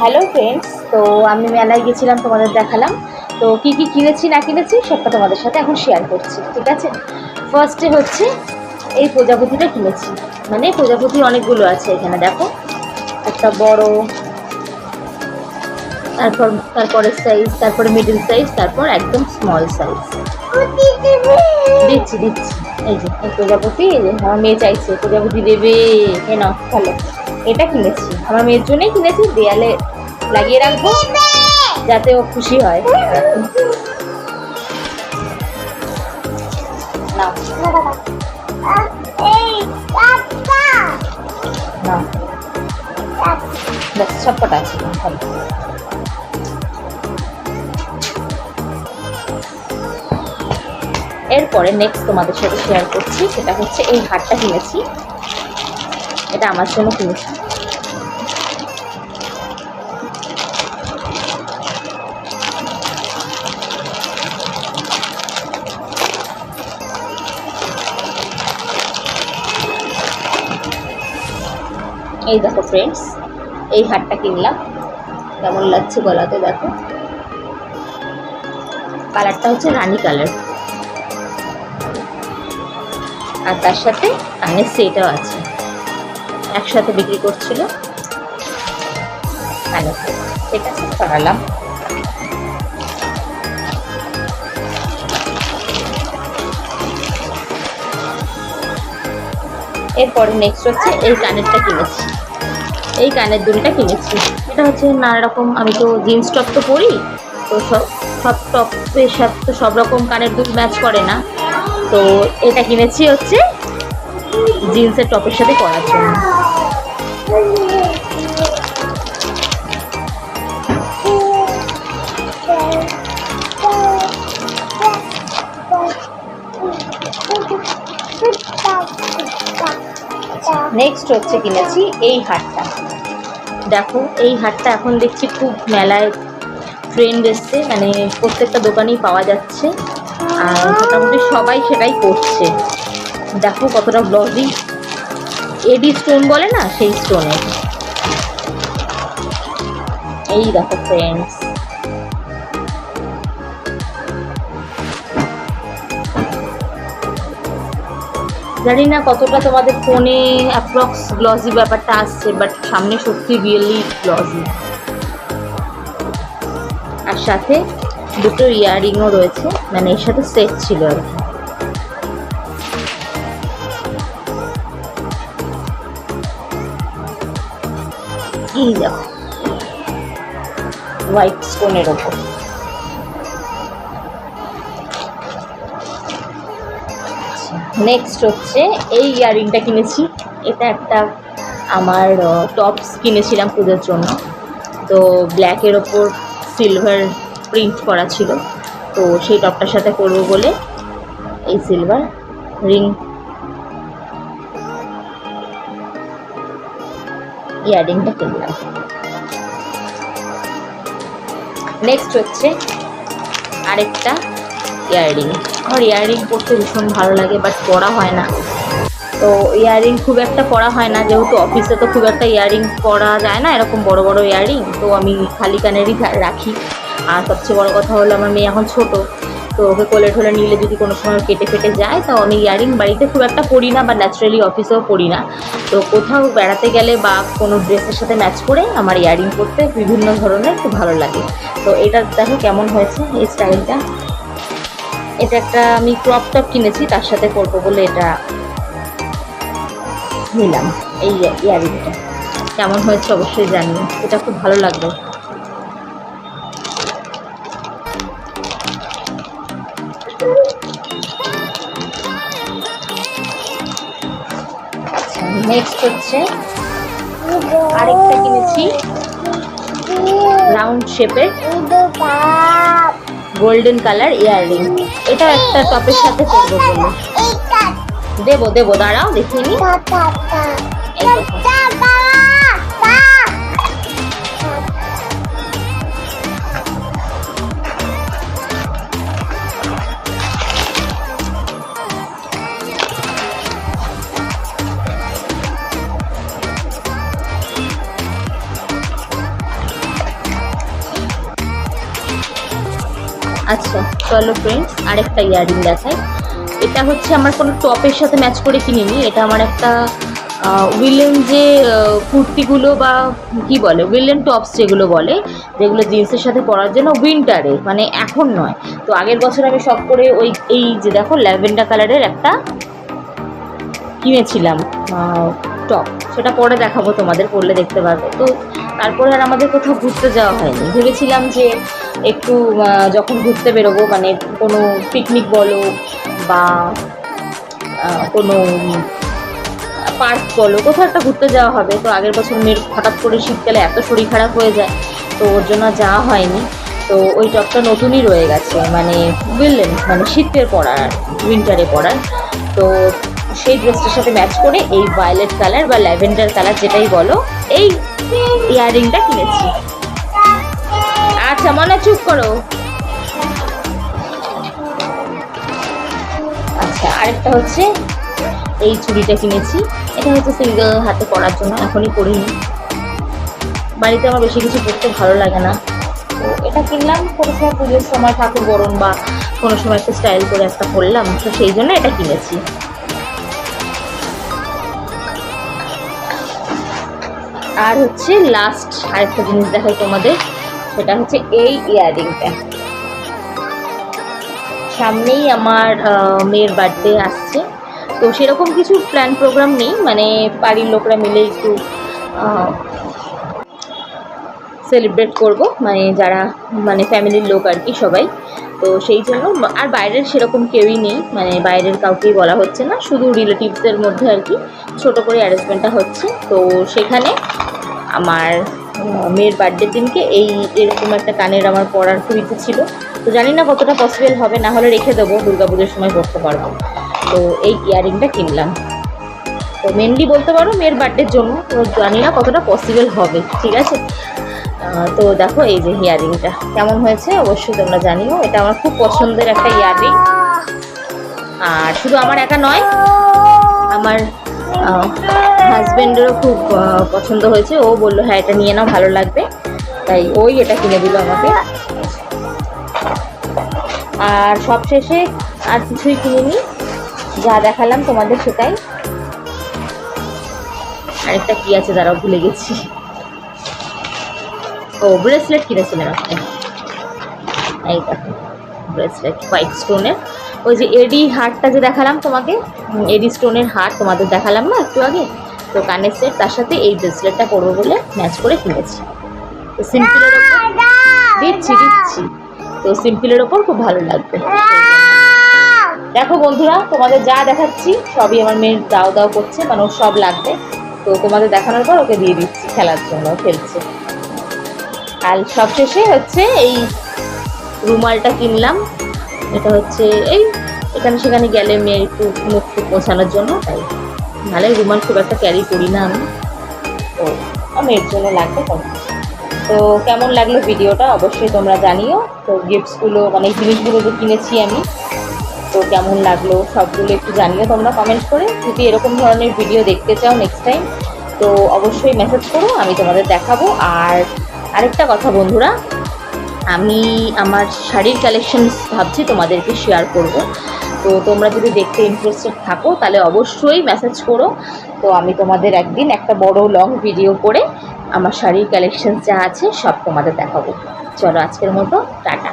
Hello friends তো আমি মেলায় গেছিলাম, তোমাদের দেখালাম। তো কি কি কিনেছি, না কিনেছি, সবটা তোমাদের সাথে এখন শেয়ার করছি, ঠিক আছে? ফার্স্টে হচ্ছে এই প্রজাপতিটা কিনেছি। মানে প্রজাপতি অনেকগুলো আছে এখানে, দেখো। একটা বড়, তারপর তারপরে সাইজ তারপরে মিডল সাইজ তারপর একদম স্মল সাইজ দিচ্ছি দিচ্ছি। এই যে প্রজাপতি, এই যে, আমার মেয়ে চাইছে, প্রজাপতি দেবে। নাও, ভালো। এটা কিনেছি। আমার মেয়ের জন্যই কিনেছি, দেয়ালে লাগিয়ে রাখব, যাতে ও খুশি হয়। আছে। এরপরে নেক্সট তোমাদের সাথে শেয়ার করছি, সেটা হচ্ছে এই হারটা কিনেছি। এটা আমার জন্য কিনেছি। এই দেখো ফ্রেন্ডস এই হারটা কিনলাম। কেমন লাগছে গলাতে দেখো। কালারটা হচ্ছে রানি কালার আর তার সাথে কানের সেটাও আছে। একসাথে বিক্রি করছিল। কানের ঠিক আছে করালাম এরপরে নেক্সট হচ্ছে এই কানেরটা কিনেছি। এই কানের দুলটা কিনেছি। এটা হচ্ছে নানা রকম আমি তো জিন্স টপ তো পরি, তো সব সব টপের সাথে তো সব রকম কানের দুল ম্যাচ করে না। তো এটা কিনেছি হচ্ছে জিন্সের টপের সাথে করার জন্য। নেক্সট হচ্ছে কিনেছি এই হারটা। দেখো, এই হারটা এখন দেখছি খুব মেলায় ট্রেন্ড এসছে মানে প্রত্যেকটা দোকানেই পাওয়া যাচ্ছে। আর মোটামুটি সবাই সেটাই করছে। দেখো কতটা ব্লজি এডি স্টোন বলে না, সেই স্টোনের এই দেখো ফ্রেন্ডস জানি না কতটা তোমাদের ফোনে অ্যাপ্রক্স গ্লসি ব্যাপারটা আসছে বাট সামনে সত্যি রিয়েলি গ্লসি আর সাথে দুটো ইয়াররিংও রয়েছে মানে এর সাথে সেট ছিল আর কি। হোয়াইট স্টোনের ওপর। নেক্সট হচ্ছে এই ইয়াররিংটা কিনেছি। এটা একটা আমার টপস কিনেছিলাম পুজোর জন্য। তো ব্ল্যাকের ওপর সিলভার প্রিন্ট করা ছিল। তো সেই টপটার সাথে করব বলে এই সিলভার রিং ইয়াররিংটা কিনলাম। নেক্সট হচ্ছে আরেকটা ইয়াররিং। আমার ইয়াররিং পরতে ভীষণ ভালো লাগে বাট পরা হয় না। তো ইয়াররিং খুব একটা পরা হয় না, যেহেতু অফিসে তো খুব একটা ইয়াররিং পরা যায় না, এরকম বড় বড় ইয়াররিং। তো আমি খালি কানেরই রাখি। আর সবচেয়ে বড় কথা হলো, আমার মেয়ে এখন ছোট, তো ওকে কোলে ঠোলে নিলে যদি কোনো সময় কেটে ফেটে যায়, তো আমি ইয়াররিং বাড়িতে খুব একটা পরি না, বা ন্যাচারালি অফিসেও পরি না। তো কোথাও বেড়াতে গেলে বা কোনো ড্রেসের সাথে ম্যাচ করে আমার ইয়াররিং পরতে বিভিন্ন ধরনের খুব ভালো লাগে। তো এটা দেখো কেমন হয়েছে এই স্টাইলটা এটা একটা আমি ক্রপ টপ কিনেছি, তার সাথে করব বলে এটা নিলাম। এই ইয়ারিংটা কেমন হয়েছে অবশ্যই জানি। এটা খুব ভালো লাগল। আচ্ছা নেক্সট হচ্ছে আরেকটা কিনেছি। রাউন্ড শেপের গোল্ডেন কালার ইয়াররিং। এটা একটা টপের সাথে পরবো বলে দেবো দেবো দাঁড়াও দেখিয়ে চলো ফ্রেন্ডস আরেকটা ইয়াররিং দেখাই। এটা হচ্ছে আমার কোনো টপের সাথে ম্যাচ করে কিনিনি। এটা আমার একটা উইলেন যে কুর্তিগুলো বা কি বলে উইলেন টপস যেগুলো বলে, যেগুলো জিন্সের সাথে পরার জন্য উইন্টারে মানে এখন নয়। তো আগের বছর আমি সব করে ওই, এই যে দেখো ল্যাভেন্ডার কালারের একটা কিনেছিলাম। টপ সেটা পরে দেখাবো, তোমাদের পরলে দেখতে পারবে। তো তারপরে আর আমাদের কোথাও ঘুরতে যাওয়া হয়নি। ভেবেছিলাম যে একটু যখন ঘুরতে বেরোবো মানে কোনো পিকনিক বলো বা কোনো পার্ক বলো, কোথাও একটা ঘুরতে যাওয়া হবে। তো আগের বছর মেয়ের হঠাৎ করে শীতকালে এত শরীর খারাপ হয়ে যায়, তো ওর জন্য যাওয়া হয়নি। তো ওই টপটা নতুনই রয়ে গেছে। মানে বুঝলেন মানে শীতের পড়ার উইন্টারে পড়ার। তো সেই ড্রেসটার সাথে ম্যাচ করে এই ভায়োলেট কালার বা ল্যাভেন্ডার কালার যেটাই বলো, এই ইয়াররিংটা কিনেছি। আচ্ছা মনে, চুপ করো। আচ্ছা আরেকটা হচ্ছে এই চুড়িটা কিনেছি। এটা হচ্ছে সিঙ্গেল হাতে পরার জন্য, এখনই পরিনি। বাড়িতে আমার বেশি কিছু পরতে ভালো লাগে না। তো এটা কিনলাম কোনো সময় পুজোর সময়, ঠাকুর বরণ বা কোনো সময় একটা স্টাইল করে একটা পরলাম, তো সেই জন্য এটা কিনেছি। আর হচ্ছে লাস্ট আরেকটা জিনিস দেখাই তোমাদের, সেটা হচ্ছে এই ইয়াররিংটা সামনেই আমার মেয়ের বার্থডে আসছে। তো সেরকম কিছু প্ল্যান প্রোগ্রাম নেই মানে বাড়ির লোকরা মিলে একটু সেলিব্রেট করব মানে যারা মানে ফ্যামিলির লোক আর কি সবাই। তো সেই জন্য, আর বাইরের সেরকম কেউই নেই মানে বাইরের কাউকেই বলা হচ্ছে না, শুধু রিলেটিভসদের মধ্যে আর কি। ছোটো করে অ্যারেঞ্জমেন্টটা হচ্ছে। তো সেখানে আমার মেয়ের বার্থডের দিনকে এই এরকম একটা কানের আমার পড়ার খুব ইচ্ছে ছিল। তো জানি না কতটা পসিবল হবে, না হলে রেখে দেবো, দুর্গাপুজোর সময় পরতে পারব। তো এই ইয়ারিংটা কিনলাম। তো মেনলি বলতে পারো মেয়ের বার্থডের জন্য, তো জানি না কতটা পসিবল হবে। ঠিক আছে? তো দেখো এই যে ইয়ারিংটা। কেমন হয়েছে? অবশ্যই তোমরা জানিও। এটা আমার খুব পছন্দের একটা ইয়ারিং। আর শুধু আমার একা নয়, আমার হাজব্যান্ডেরও খুব পছন্দ হয়েছে। ও বলল হ্যাঁ এটা নিয়ে নাও, ভালো লাগবে। তাই ওই এটা কিনে দিল আমাকে। আর সবশেষে আর কিছুই কিনিনি। যা দেখালাম তোমাদের সেটাই। আরেকটা কি আছে, দাঁড়াও, ভুলে গেছি। ও ব্রেসলেট কিনেছিলেন আপনি এই দেখো ব্রেসলেট হোয়াইট স্টোনের ওই যে এডি হারটা যে দেখালাম তোমাকে এডি স্টোনের হার তোমাদের দেখালাম না একটু আগে? তো কানের সেট তার সাথে এই ব্রেসলেটটা করব বলে ম্যাচ করে কিনেছি। তো সিম্পলের ওপর দিচ্ছি দিচ্ছি। তো সিম্পলের ওপর খুব ভালো লাগবে। দেখো বন্ধুরা তোমাদের যা দেখাচ্ছি সবই আমার মেয়ের দাও দাও করছে মানে ওর সব লাগবে। তো তোমাদের দেখানোর পর ওকে দিয়ে দিচ্ছি খেলার জন্য খেলছে। আর সবশেষে হচ্ছে এই রুমালটা কিনলাম। এটা হচ্ছে এই, এখানে সেখানে গেলে মেয়ে একটু মুখ টুক মোছানোর জন্য, তাই নাহলে রুমাল খুব একটা ক্যারি করি না আমি। তো মেয়ের জন্য লাগবে তো তো কেমন লাগল ভিডিওটা অবশ্যই তোমরা জানিও। তো গিফটসগুলো মানে জিনিসগুলো যে কিনেছি আমি, তো কেমন লাগল সবগুলো একটু জানিও তোমরা কমেন্ট করে। যদি এরকম ধরনের ভিডিও দেখতে চাও নেক্সট টাইম তো অবশ্যই মেসেজ করো, আমি তোমাদের দেখাবো। আর আরেকটা কথা বন্ধুরা, আমি আমার শাড়ির কালেকশন ভাবছি তোমাদেরকে শেয়ার করব। তো তোমরা যদি দেখতে ইন্টারেস্টেড থাকো, তাহলে অবশ্যই মেসেজ করো। তো আমি তোমাদের একদিন একটা বড় লং ভিডিও করে আমার শাড়ির কালেকশন যা আছে সব তোমাদের দেখাবো। চলো আজকের মতো, টাটা।